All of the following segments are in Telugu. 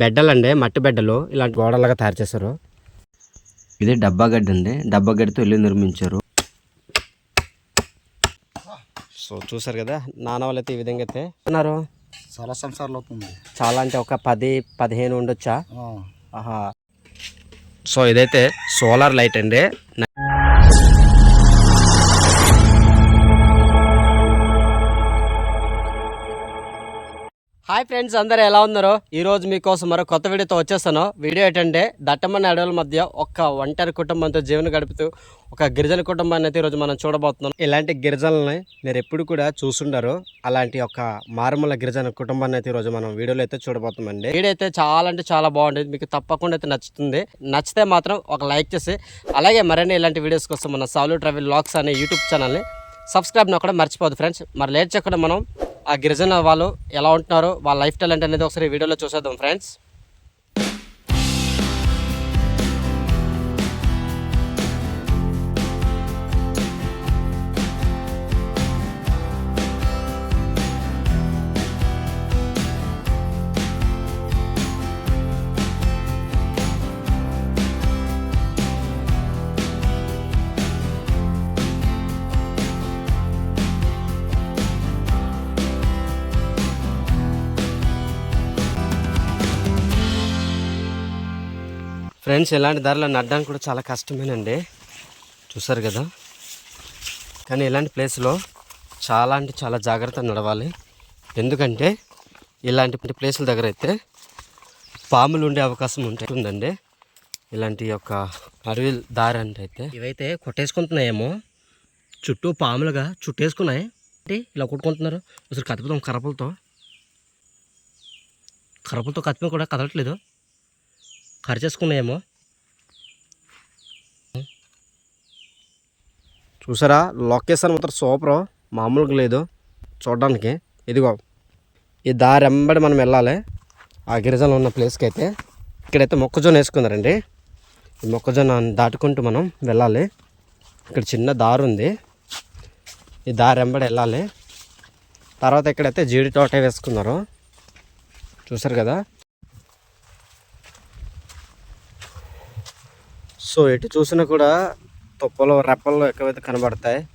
బెడ్డలండి మట్టి బెడ్డలు ఇలాంటి గోడలుగా తయారు చేశారు. ఇది డబ్బా గడ్డి అండి. డబ్బా గడ్డితో ఇల్లు నిర్మించారు. సో చూసారు కదా నాన్న వాళ్ళు అయితే ఈ విధంగా అయితే ఉన్నారు. చాలా సంవత్సరాలు అవుతుంది. చాలా అంటే ఒక పది పదిహేను ఉండొచ్చా? ఆహా. సో ఇదైతే సోలార్ లైట్ అండి. హాయ్ ఫ్రెండ్స్ అందరూ ఎలా ఉన్నారో? ఈరోజు మీకోసం మరో కొత్త వీడియోతో వచ్చేస్తాను. వీడియో ఏంటంటే దట్టమైన అడవుల మధ్య ఒక ఒంటరి కుటుంబంతో జీవన గడుపుతూ ఒక గిరిజన కుటుంబాన్ని అయితే ఈరోజు మనం చూడబోతున్నాం. ఇలాంటి గిరిజనల్ని మీరు ఎప్పుడు కూడా చూసుండరు. అలాంటి ఒక మారుమూల గిరిజన కుటుంబాన్ని అయితే ఈరోజు మనం వీడియోలో అయితే చూడబోతున్నామండి. వీడియో అయితే చాలా అంటే చాలా బాగుంటుంది. మీకు తప్పకుండా అయితే నచ్చుతుంది. నచ్చితే మాత్రం ఒక లైక్ చేసి అలాగే మరిన్ని ఇలాంటి వీడియోస్ కోసం మన సాలు ట్రావెల్ లాక్స్ అనే యూట్యూబ్ ఛానల్ని సబ్స్క్రైబ్ కూడా మర్చిపోదు ఫ్రెండ్స్. మరి లేట్ చేయకుండా మనం ఆ గిరిజన వాళ్ళు ఎలా ఉంటున్నారో వాళ్ళ లైఫ్ స్టైల్ అంటే అనేది ఒకసారి వీడియోలో చూసేద్దాం ఫ్రెండ్స్. ఫ్రెండ్స్ ఇలాంటి దారిలో నడడానికి కూడా చాలా కష్టమేనండి. చూసారు కదా? కానీ ఇలాంటి ప్లేస్లో చాలా అంటే చాలా జాగ్రత్తగా నడవాలి. ఎందుకంటే ఇలాంటి ప్లేసుల దగ్గర అయితే పాములు ఉండే అవకాశం ఉంటే ఉందండి ఇలాంటి యొక్క అడవి దారి అంటే అయితే ఇవైతే కొట్టేసుకుంటున్నాయేమో. చుట్టూ పాములుగా చుట్టేసుకున్నాయి. అంటే ఇలా కొట్టుకుంటున్నారు? అసలు కదుపుతాం కరపలతో కరపలతో కదిపి కూడా కదలట్లేదు. ఖర్చేసుకున్నాయేమో చూసారా? లొకేషన్ మాత్రం సూపర్. మామూలుగా లేదు. చూడడానికి. ఇదిగో ఈ దారి ఎంబడి మనం వెళ్ళాలి. ఆ గిరిజనలో ఉన్న ప్లేస్కి అయితే. ఇక్కడైతే మొక్కజొన్న వేసుకున్నారండి. ఈ మొక్కజొన్న దాటుకుంటూ మనం వెళ్ళాలి. ఇక్కడ చిన్న దారి ఉంది. ఈ దారి ఎంబడి వెళ్ళాలి. తర్వాత ఇక్కడైతే జీడి తోట వేసుకున్నారు. చూసారు కదా? సో ఎటు చూసినా కూడా తుప్పలు రెప్పలు ఎక్కువైతే కనబడతాయి.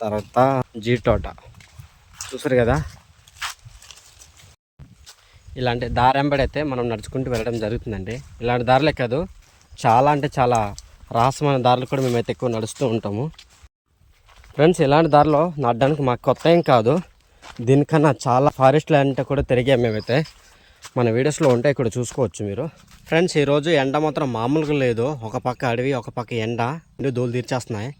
తర్వాత జీ తోట చూసారు కదా? ఇలాంటి దారెంబడైతే మనం నడుచుకుంటూ వెళ్ళడం జరుగుతుందండి. ఇలాంటి దారులే కాదు చాలా అంటే చాలా రహస్యమైన దారులు కూడా మేమైతే ఎక్కువ నడుస్తూ ఉంటాము. ఫ్రెండ్స్ ఇలాంటి దారిలో నడడానికి మాకు కొత్త ఏం కాదు. దీనికన్నా చాలా ఫారెస్ట్ ల్యాండ్ కూడా తిరిగాం మేమైతే. మన వీడియోస్లో ఉంటే ఇక్కడ చూసుకోవచ్చు మీరు. ఫ్రెండ్స్ ఈరోజు ఎండ మాత్రం మామూలుగా లేదు. ఒక పక్క అడవి ఒక పక్క ఎండ. రెండు దోలు తీర్చేస్తున్నాయి.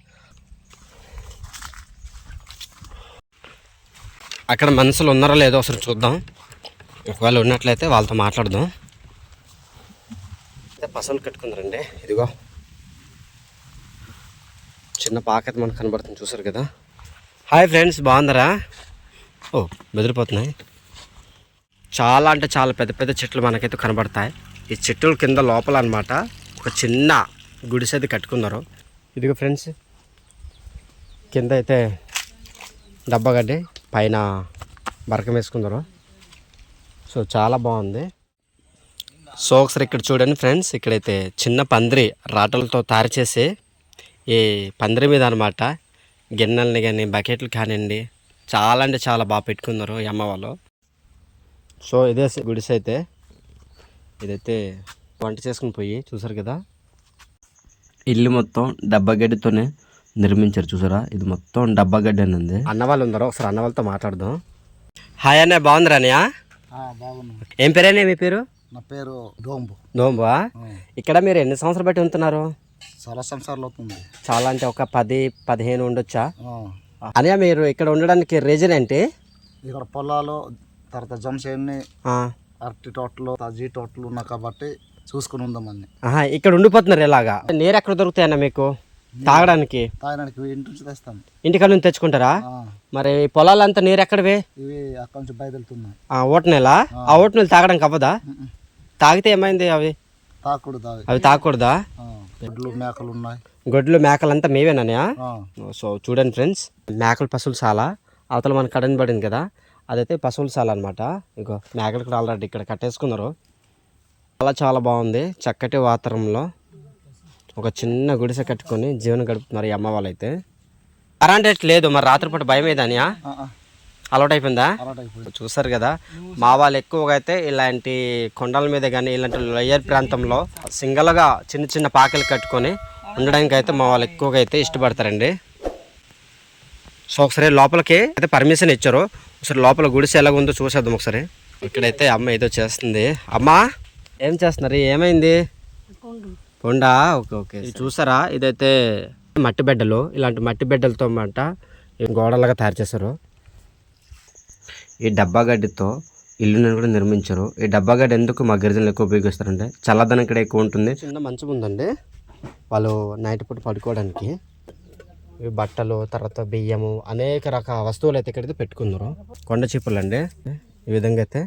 అక్కడ మనుషులు ఉన్నారో లేదో ఒకసారి చూద్దాం. ఒకవేళ ఉన్నట్లయితే వాళ్ళతో మాట్లాడదాం. అయితే పసలు కట్టుకుందరండి. ఇదిగో. చిన్న పాకెట్ మనకు కనబడుతుంది చూసారు కదా. హాయ్ ఫ్రెండ్స్ బాగుందరా ఓ బెదిరిపోతున్నాయి. చాలా అంటే చాలా పెద్ద పెద్ద చెట్లు మనకైతే కనబడతాయి. ఈ చెట్ల కింద లోపల అనమాట ఒక చిన్న గుడిసెది కట్టుకున్నారు. ఇదిగో ఫ్రెండ్స్ కింద అయితే డబ్బగడ్డి పైన బరకం వేసుకున్నారు. సో చాలా బాగుంది. సో ఒకసారి ఇక్కడ చూడండి ఫ్రెండ్స్ ఇక్కడైతే చిన్న పందిరి రాటలతో తయారు చేసి ఈ పందిరి మీద అనమాట గిన్నెలని కానీ బకెట్లు కానివ్వండి చాలా అంటే చాలా బాగా పెట్టుకున్నారు ఈ అమ్మ వాళ్ళు. సో ఇదే గుడిసె అయితే. ఇదైతే వంట చేసుకుని పోయి చూసారు కదా? ఇల్లు మొత్తం డబ్బా గడ్డితోనే నిర్మించారు చూసారా? ఇది మొత్తం డబ్బా గడ్డి అని ఉంది. అన్న వాళ్ళు ఉన్నారు? ఒకసారి అన్న వాళ్ళతో మాట్లాడదాం. హాయ్ అన్నయ్య బాగుందిరా అన్నయ్య? ఏం పేరేనే మీ పేరు? నా పేరు డోంబు నోంబా ఆ, ఇక్కడ మీరు ఎన్ని సంవత్సరాలు బట్టి ఉంటున్నారు? చాలా సంవత్సరాలు అవుతుంది. చాలా అంటే ఒక పది పదిహేను ఉండొచ్చా? ఆ, అన్నయ్య మీరు ఇక్కడ ఉండడానికి రీజన్ ఏంటి? ఇక్కడ పొలాలు తర్వాత ఆ, అరటి తోటలు జీ తోటలు ఉన్నాయి కాబట్టి చూసుకుని ఉందామని ఇక్కడ ఉండిపోతున్నారు ఇలాగా నీరు ఎక్కడ దొరుకుతాయి అన్న మీకు తాగడానికి? తాగడానికి ఇంటి నుంచి తెస్తాం. ఇంటికాడ నుంచి తెచ్చుకుంటారా? మరి పొలాలంతా నీరు ఎక్కడవి? ఇవి అక్కడి నుంచి బయలుతున్నాయి ఆ ఓటనెలా ఆ. ఓటనెలు తాగడానికి అవ్వదా? తాగితే ఏమైంది అవి? తాకూడదు అవి. ఆ, గుడ్లు మేకలు ఉన్నాయి. గొడ్లు మేకలంతా ఆ, సో చూడండి ఫ్రెండ్స్ మేకల పశువులు చాలా అవతల మన కడని పడింది కదా? అదైతే పశువుల సాల అనమాట ఇగో మేకలు కూడా ఆల్రెడీ ఇక్కడ కట్టేసుకున్నారు. చాలా చాలా బాగుంది. చక్కటి వాతావరణంలో ఒక చిన్న గుడిసె కట్టుకొని జీవనం గడుపుతున్నారు ఈ అమ్మ వాళ్ళైతే. కరెంట్ లేదు మరి రాత్రిపూట భయం ఏదానియా అలవాటు అయిపోయిందా అలవాటు అయిపోయింది చూసారు కదా మా వాళ్ళు ఎక్కువగా అయితే ఇలాంటి కొండల మీద కానీ ఇలాంటి లోయర్ ప్రాంతంలో సింగల్గా చిన్న చిన్న పాకలు కట్టుకొని ఉండడానికి అయితే మా వాళ్ళు ఎక్కువగా అయితే ఇష్టపడతారండి. సో ఒకసారి లోపలికి అయితే పర్మిషన్ ఇచ్చారు. ఒకసారి లోపల గుడిసె ఎలాగ ఉందో చూసేద్దాం ఒకసారి. ఇక్కడైతే అమ్మ ఏదో చేస్తుంది. అమ్మా ఏం చేస్తున్నారు? ఏమైంది? కొండా ఓకే ఓకే. ఇది చూసారా? ఇదైతే మట్టి బిడ్డలు. ఇలాంటి మట్టి బిడ్డలతో అన్నమాట గోడలాగా తయారు చేశారు. ఈ డబ్బా గడ్డితో ఇల్లుని కూడా నిర్మించారు. ఈ డబ్బా గడ్డి ఎందుకు మా గిరిజనులు ఎక్కువ ఉపయోగిస్తారంటే చల్లదనం ఇక్కడ ఎక్కువ ఉంటుంది. చిన్న మంచం ఉందండి. వాళ్ళు నైట్ పూట పడుకోవడానికి బట్టలు తర్వాత బియ్యము అనేక రకాల వస్తువులు అయితే ఇక్కడైతే పెట్టుకున్నారు కొండ చీపులు అండి ఈ విధంగా అయితే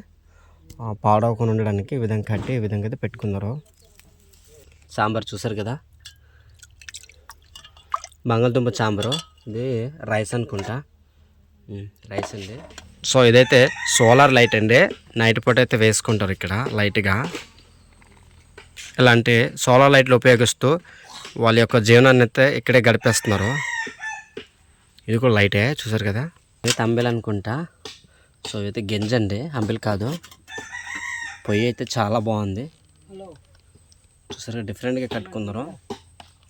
పాడవకుండా ఉండడానికి ఈ విధంగా కట్టి ఈ విధంగా అయితే పెట్టుకున్నారు సాంబార్ చూసారు కదా? బంగాళదుంప సాంబారు. ఇది రైస్ అనుకుంటా. రైస్ అండి. సో ఇదైతే సోలార్ లైట్ అండి. నైట్ పూట అయితే వేసుకుంటారు ఇక్కడ లైట్గా. ఇలాంటి సోలార్ లైట్లు ఉపయోగిస్తూ వాళ్ళ యొక్క జీవనాన్ని అయితే ఇక్కడే గడిపేస్తున్నారు. ఇది కూడా లైటే చూసారు కదా? ఇది తంబెలు అనుకుంటా. సో ఇదైతే గింజ అండి అంబెలు కాదు. పొయ్యి అయితే చాలా బాగుంది. చూసారు డిఫరెంట్గా కట్టుకున్నారు.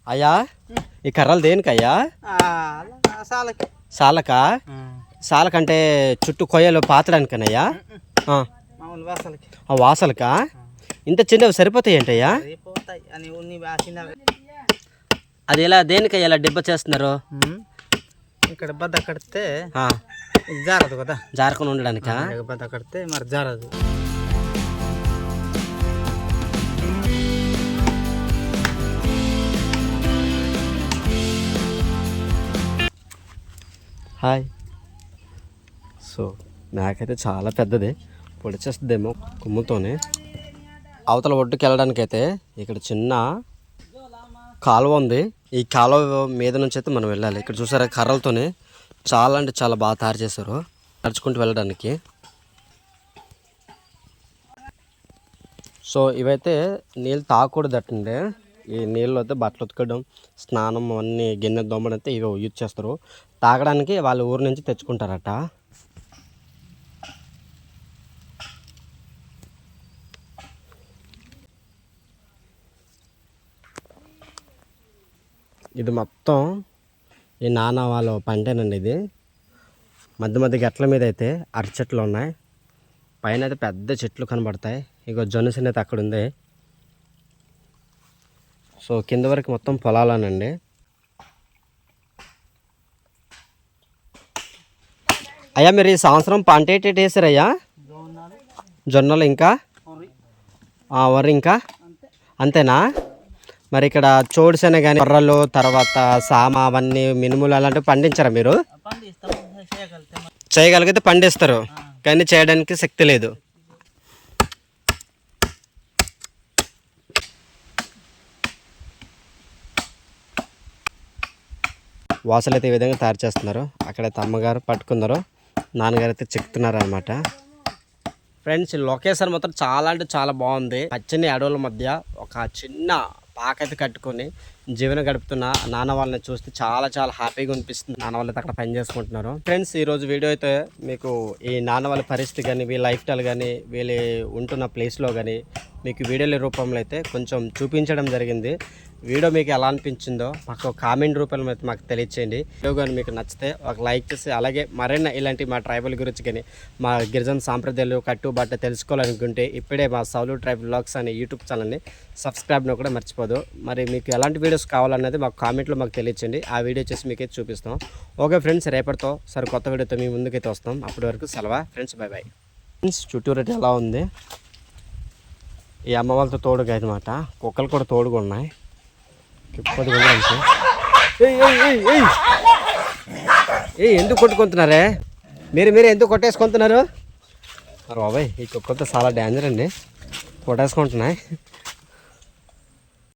అయ్యా ఈ కర్రలు దేనికయ్యా సాలకా. సాలకంటే చుట్టూ కొయ్యలు పాతడానికనయ్యా? ఆ. మామూలు వాసలకి. ఆ వాసలకా? ఇంత చిన్నవి సరిపోతాయి ఏంటయ్యా పోతాయి అని ఉన్ని చిన్నవి అది ఎలా దేనికయ్యా ఇలా డిబ్బ చేస్తున్నారు? ఇక్కడ బద్ద కడితే జారదు కదా? జారకుండా ఉండడానికా? బద్ద కడితే మరి జారదు. హాయ్. సో నాకైతే చాలా పెద్దది. పొడిచేస్తుందేమో కొమ్ముతోనే. అవతల ఒడ్డుకి వెళ్ళడానికి అయితే ఇక్కడ చిన్న కాలువ ఉంది. ఈ కాలువ మీద నుంచి అయితే మనం వెళ్ళాలి. ఇక్కడ చూసారా కర్రలతోనే చాలా అంటే చాలా బాగా తయారు చేశారు. నడుచుకుంటూ వెళ్ళడానికి. సో ఇవైతే నీళ్ళు తాగకూడదటండి ఈ నీళ్ళు అయితే బట్టలు ఉతకడం స్నానం అన్నీ గిన్నె దొమ్మడం అయితే ఇవి యూజ్ చేస్తారు. తాగడానికి వాళ్ళ ఊరు నుంచి తెచ్చుకుంటారట. ఇది మొత్తం ఈ నాన్న వాళ్ళ పంటేనండి ఇది. మధ్య మధ్య గట్ల మీద అయితే అరటి చెట్లు ఉన్నాయి. పైన అయితే పెద్ద చెట్లు కనబడతాయి. ఇగో జొన్నసిన అయితే అక్కడ ఉంది సో కింద వరకు మొత్తం పొలాలనండి. అయ్యా మీరు ఈ సంవత్సరం పంట ఏంటి వేసారయ్యా? జొన్నలు. ఇంకా? వరి. ఇంకా? అంతేనా? మరి ఇక్కడ చోడిసెన కానీ కొర్రలు తర్వాత సామ అవన్నీ మినుములు అలాంటివి పండించరా మీరు? చేయగలిగితే పండిస్తారు. కానీ చేయడానికి శక్తి లేదు. వాసలు అయితే ఈ విధంగా తయారు చేస్తున్నారు. అక్కడైతే అమ్మగారు పట్టుకున్నారు. నాన్నగారు అయితే చెక్తున్నారు అనమాట ఫ్రెండ్స్ లొకేషన్ మాత్రం చాలా అంటే చాలా బాగుంది. పచ్చని అడవుల మధ్య ఒక చిన్న పాకైతే కట్టుకొని జీవనం గడుపుతున్న నాన్న వాళ్ళని చూస్తే చాలా చాలా హ్యాపీగా అనిపిస్తుంది. నాన్న వాళ్ళు అక్కడ పని చేసుకుంటున్నారు. ఫ్రెండ్స్ ఈరోజు వీడియో అయితే మీకు ఈ నాన్న వాళ్ళ పరిస్థితి కానీ వీళ్ళ లైఫ్ స్టైల్ కానీ వీళ్ళు ఉంటున్న ప్లేస్లో కానీ మీకు వీడియోల రూపంలో అయితే కొంచెం చూపించడం జరిగింది. వీడియో మీకు ఎలా అనిపించిందో మాకు కామెంట్ రూపంలో అయితే మాకు తెలియచేయండి. వీడియో కానీ మీకు నచ్చితే ఒక లైక్ చేసి అలాగే మరైనా ఇలాంటి మా ట్రైబల్ గురించి కానీ మా గిరిజన సాంప్రదాయాలు కట్టుబాట తెలుసుకోవాలనుకుంటే ఇప్పుడే మా సౌలు ట్రైబల్ బ్లాగ్స్ అనే యూట్యూబ్ ఛానల్ని సబ్స్క్రైబ్ను కూడా మర్చిపోదు. మరి మీకు ఎలాంటి వీడియోస్ కావాలన్నది మాకు కామెంట్లో మాకు తెలియచేయండి. ఆ వీడియో చేసి మీకైతే చూపిస్తాం. ఓకే ఫ్రెండ్స్ రేపటితో సరే కొత్త వీడియోతో మీ ముందుకైతే వస్తాం. అప్పటి వరకు సెలవా? ఫ్రెండ్స్ బై బాయ్ ఫ్రెండ్స్ చుట్టూ అయితే ఎలా ఉంది? ఈ అమ్మ వాళ్ళతో తోడుగా అనమాట కుక్కలు కూడా తోడుగా ఉన్నాయి. కొద్దిగా ఏ ఎందుకు కొట్టుకుంటున్నారే? మీరు మీరు ఎందుకు కొట్టేసుకుంటున్నారు? బాబాయ్ ఈ కుక్కలతో చాలా డేంజర్ అండి. కొట్టేసుకుంటున్నాయి.